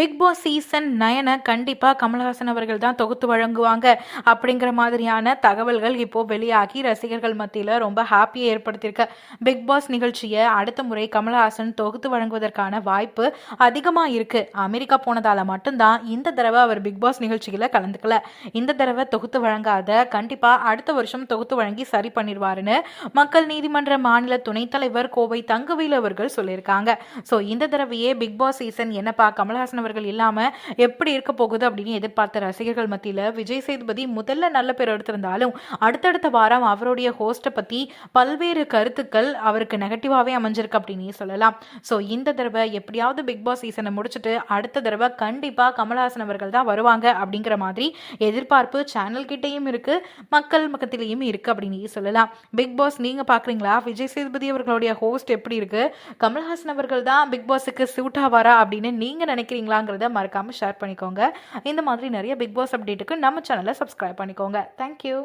Big Boss season நயனை கண்டிப்பாக கமல்ஹாசன் அவர்கள் தான் தொகுத்து வழங்குவாங்க அப்படிங்கிற மாதிரியான தகவல்கள் இப்போ வெளியாகி ரசிகர்கள் மத்தியில் ரொம்ப ஹாப்பியை ஏற்படுத்தியிருக்க. பிக் பாஸ் நிகழ்ச்சியை அடுத்த முறை கமல்ஹாசன் தொகுத்து வழங்குவதற்கான வாய்ப்பு அதிகமாக இருக்கு. அமெரிக்கா போனதால மட்டும்தான் இந்த தடவை அவர் பிக் பாஸ் நிகழ்ச்சியில் கலந்துக்கல. இந்த தடவை தொகுத்து வழங்காத கண்டிப்பாக அடுத்த வருஷம் தொகுத்து வழங்கி சரி பண்ணிடுவாருன்னு மக்கள் நீதிமன்ற மாநில துணைத் தலைவர் கோவை தங்கவேலு அவர்கள் சொல்லியிருக்காங்க. ஸோ இந்த தடவையே பிக் பாஸ் சீசன் என்னப்பா கமல்ஹாசன் அவர்கள் இல்லாம எப்படி இருக்க போகுது அப்படின்னு எதிர்பார்த்த ரசிகர்கள் மத்தியில விஜய் சேதுபதி முதல்ல நல்ல பேர் எடுத்திருந்தாலும் அடுத்தடுத்த வாரம் அவருடைய ஹோஸ்ட்டை பத்தி பல்வேறு கருத்துக்கள் அவருக்கு நெகட்டிவாவே அமைஞ்சிருக்கு அப்படின்னு சொல்லலாம். ஸோ இந்த தடவை எப்படியாவது பிக் பாஸ் சீசனை முடிச்சுட்டு அடுத்த தடவை கண்டிப்பா கமல்ஹாசன் அவர்கள் தான் வருவாங்க அப்படிங்கிற மாதிரி எதிர்பார்ப்பு சேனல் கிட்டேயும் இருக்கு மக்கள் பக்கத்திலையும் இருக்கு அப்படின்னு சொல்லலாம். பிக் பாஸ் நீங்க பாக்குறீங்களா? விஜய் சேதுபதி அவர்களுடைய ஹோஸ்ட் எப்படி இருக்கு? கமல்ஹாசன் அவர்கள் தான் பிக் பாஸுக்கு சூட் ஆவாரா அப்படின்னு நீங்க நினைக்கிறீங்களா? நினைக்கிறீங்களாங்கிறத மறக்காம ஷேர் பண்ணிக்கோங்க. இந்த மாதிரி நிறைய பிக் பாஸ் அப்டேட்டுக்கு நம்ம சேனலை சப்ஸ்கிரைப் பண்ணிக்கோங்க. தேங்க்யூ